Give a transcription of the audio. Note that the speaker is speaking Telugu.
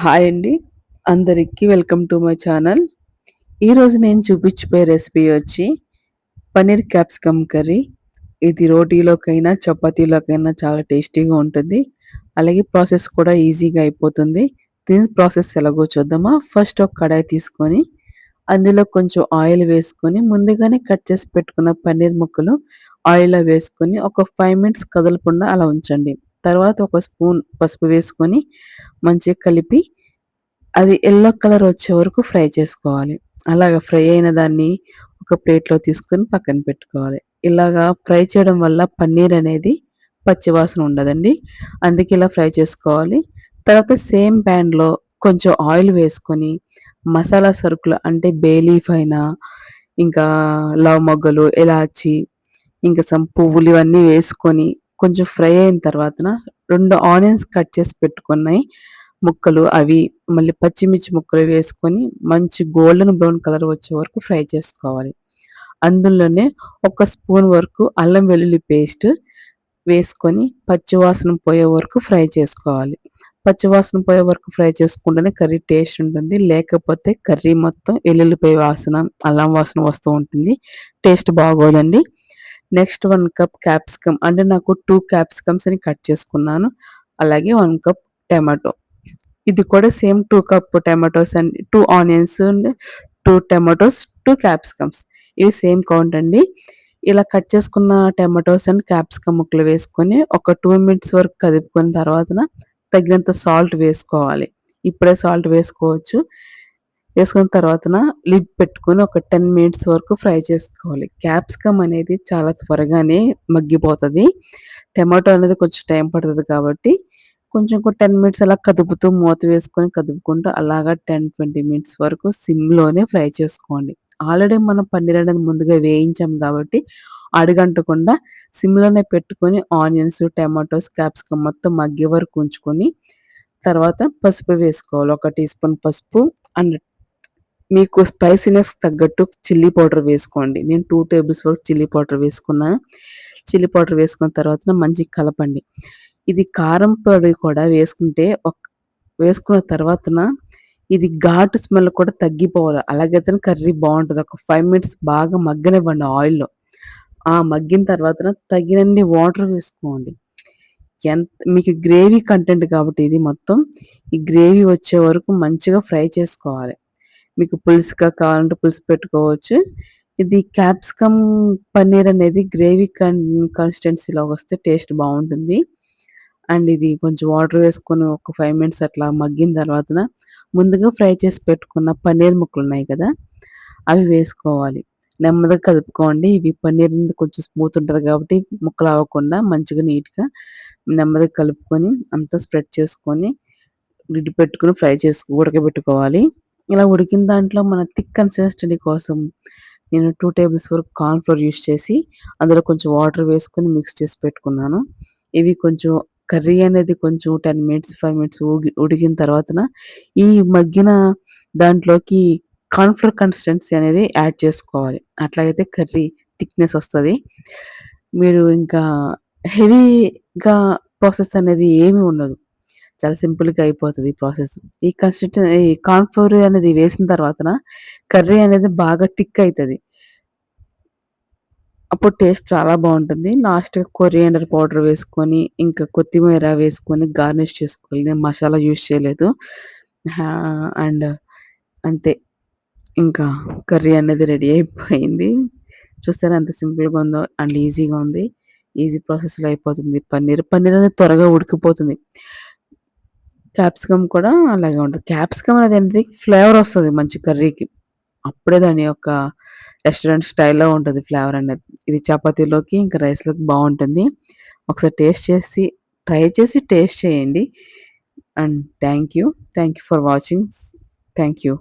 హాయ్ అండి. అందరికీ వెల్కమ్ టు మై ఛానల్. ఈరోజు నేను చూపించిపోయే రెసిపీ వచ్చి పన్నీర్ క్యాప్సికమ్ కర్రీ. ఇది రోటీలోకైనా చపాతీలోకైనా చాలా టేస్టీగా ఉంటుంది. అలాగే ప్రాసెస్ కూడా ఈజీగా అయిపోతుంది. దీని ప్రాసెస్ ఎలాగో చూద్దామా? ఫస్ట్ ఒక కడాయి తీసుకొని అందులో కొంచెం ఆయిల్ వేసుకొని ముందుగానే కట్ చేసి పెట్టుకున్న పన్నీర్ ముక్కలు ఆయిల్లో వేసుకొని ఒక ఫైవ్ మినిట్స్ కదలకుండా అలా ఉంచండి. తర్వాత ఒక స్పూన్ పసుపు వేసుకొని మంచిగా కలిపి అది ఎల్లో కలర్ వచ్చే వరకు ఫ్రై చేసుకోవాలి. అలాగ ఫ్రై అయిన దాన్ని ఒక ప్లేట్లో తీసుకొని పక్కన పెట్టుకోవాలి. ఇలాగా ఫ్రై చేయడం వల్ల పన్నీర్ అనేది పచ్చివాసన ఉండదండి. అందుకే ఇలా ఫ్రై చేసుకోవాలి. తర్వాత సేమ్ ప్యాన్లో కొంచెం ఆయిల్ వేసుకొని మసాలా సరుకులు అంటే బేలీఫ్ అయినా ఇంకా లవ్ మొగ్గలు ఇలాచి ఇంకా సమ్ పువ్వులు ఇవన్నీ వేసుకొని కొంచెం ఫ్రై అయిన తర్వాత రెండు ఆనియన్స్ కట్ చేసి పెట్టుకున్నాయి. ముక్కలు అవి మళ్ళీ పచ్చిమిర్చి ముక్కలు వేసుకొని మంచి గోల్డెన్ బ్రౌన్ కలర్ వచ్చే వరకు ఫ్రై చేసుకోవాలి. అందులోనే ఒక స్పూన్ వరకు అల్లం వెల్లుల్లి పేస్ట్ వేసుకొని పచ్చివాసన పోయే వరకు ఫ్రై చేసుకోవాలి. పచ్చివాసన పోయే వరకు ఫ్రై చేసుకుంటేనే కర్రీ టేస్ట్ ఉంటుంది. లేకపోతే కర్రీ మొత్తం వెల్లుల్లిపోయే వాసన అల్లం వాసన వస్తూ ఉంటుంది. టేస్ట్ బాగోదండి. నెక్స్ట్ వన్ కప్ క్యాప్సికమ్ అంటే నాకు టూ క్యాప్సికమ్స్ అని కట్ చేసుకున్నాను. అలాగే వన్ కప్ టమాటో. ఇది కూడా same two cup tomatoes and two onions two tomatoes two capsicums. ఇవి సేమ్ కౌంట్ అండి. ఇలా కట్ చేసుకున్న టమాటోస్ అండ్ క్యాప్సికమ్ ముక్కలు వేసుకొని ఒక టూ మినిట్స్ వరకు కదుపుకున్న తర్వాత తగినంత సాల్ట్ వేసుకోవాలి. ఇప్పుడే సాల్ట్ వేసుకోవచ్చు. వేసుకున్న తర్వాత లిడ్ పెట్టుకొని ఒక టెన్ మినిట్స్ వరకు ఫ్రై చేసుకోవాలి. క్యాప్సికమ్ అనేది చాలా త్వరగానే మగ్గిపోతుంది. టమాటో అనేది కొంచెం టైం పడుతుంది కాబట్టి కొంచెం టెన్ మినిట్స్ అలా కదుపుతూ మూత వేసుకొని కదుపుకుంటూ అలాగా టెన్ ట్వంటీ మినిట్స్ వరకు సిమ్లోనే ఫ్రై చేసుకోండి. ఆల్రెడీ మనం పన్నీర్ అనేది ముందుగా వేయించాం కాబట్టి అడుగంటకుండా సిమ్లోనే పెట్టుకొని ఆనియన్స్ టమాటోస్ క్యాప్సికమ్ మొత్తం మగ్గే వరకు ఉంచుకొని తర్వాత పసుపు వేసుకోవాలి. ఒక టీ స్పూన్ పసుపు అండ్ మీకు స్పైసీనెస్ తగ్గట్టు చిల్లీ పౌడర్ వేసుకోండి. నేను టూ టేబుల్స్ వరకు చిల్లీ పౌడర్ వేసుకున్నాను చిల్లీ పౌడర్ వేసుకున్న తర్వాత మంచి కలపండి. ఇది కారం పొడి కూడా వేసుకుంటే ఒక వేసుకున్న తర్వాతన ఇది ఘాటు స్మెల్ కూడా తగ్గిపోవాలి. అలాగైతే కర్రీ బాగుంటుంది. ఒక ఫైవ్ మినిట్స్ బాగా మగ్గనివ్వండి ఆయిల్లో ఆ మగ్గిన తర్వాత తగినన్ని వాటర్ వేసుకోండి. ఎంత మీకు గ్రేవీ కంటెంట్ కాబట్టి ఇది మొత్తం ఈ గ్రేవీ వచ్చే వరకు మంచిగా ఫ్రై చేసుకోవాలి. మీకు పులుసుగా కావాలంటే పులుసు పెట్టుకోవచ్చు. ఇది క్యాప్సికమ్ పన్నీర్ అనేది గ్రేవీ కన్ కన్సిస్టెన్సీలో వస్తే టేస్ట్ బాగుంటుంది. అండ్ ఇది కొంచెం వాటర్ వేసుకొని ఒక ఫైవ్ మినిట్స్ అట్లా మగ్గిన తర్వాత ముందుగా ఫ్రై చేసి పెట్టుకున్న పన్నీర్ ముక్కలు ఉన్నాయి కదా అవి వేసుకోవాలి. నెమ్మదిగా కదుపుకోండి. ఇవి పన్నీర్ కొంచెం స్మూత్ ఉంటుంది కాబట్టి ముక్కలు అవ్వకుండా మంచిగా నీట్గా నెమ్మదిగా కలుపుకొని అంతా స్ప్రెడ్ చేసుకొని లిడ్ పెట్టుకుని ఫ్రై చేసుకు ఉడకబెట్టుకోవాలి. ఇలా ఉడికిన దాంట్లో మన థిక్ కన్సిస్టెంటీ కోసం నేను టూ టేబుల్స్ వరకు కార్న్ ఫ్లోర్ యూస్ చేసి అందులో కొంచెం వాటర్ వేసుకొని మిక్స్ చేసి పెట్టుకున్నాను. ఇవి కొంచెం కర్రీ అనేది కొంచెం టెన్ మినిట్స్ ఫైవ్ మినిట్స్ ఉడికిన తర్వాతన ఈ మగ్గిన దాంట్లోకి కార్న్ఫ్లోర్ కన్సిస్టెన్సీ అనేది యాడ్ చేసుకోవాలి. అట్లాగైతే కర్రీ థిక్నెస్ వస్తుంది. మీరు ఇంకా హెవీగా ప్రాసెస్ అనేది ఏమీ ఉండదు. చాలా సింపుల్గా అయిపోతుంది ఈ ప్రాసెస్. ఈ కన్సిస్టెన్ ఈ కార్న్ఫ్లోర్ అనేది వేసిన తర్వాత కర్రీ అనేది బాగా థిక్ అవుతుంది అప్పుడు టేస్ట్ చాలా బాగుంటుంది. లాస్ట్గా కొరియాండర్ పౌడర్ వేసుకొని ఇంకా కొత్తిమీర వేసుకొని గార్నిష్ చేసుకోవాలి. నేను మసాలా యూస్ చేయలేదు. అండ్ అంతే. ఇంకా కర్రీ అనేది రెడీ అయిపోయింది. చూస్తారా ఎంత సింపుల్గా ఉందో అండ్ ఈజీగా ఉంది. ఈజీ ప్రాసెస్లో అయిపోతుంది. పన్నీర్ పన్నీర్ అనేది త్వరగా ఉడికిపోతుంది. క్యాప్సికమ్ కూడా అలాగే ఉంటుంది. క్యాప్సికమ్ అనేది ఏంటి? ఫ్లేవర్ వస్తుంది మంచి కర్రీకి. అప్పుడే దాని యొక్క రెస్టారెంట్ స్టైల్లో ఉంటుంది ఫ్లేవర్ అనేది. ఇది చపాతీలోకి ఇంకా రైస్లోకి బాగుంటుంది. ఒకసారి టేస్ట్ చేసి ట్రై చేసి టేస్ట్ చేయండి. And thank you. Thank you for watching. Thank you.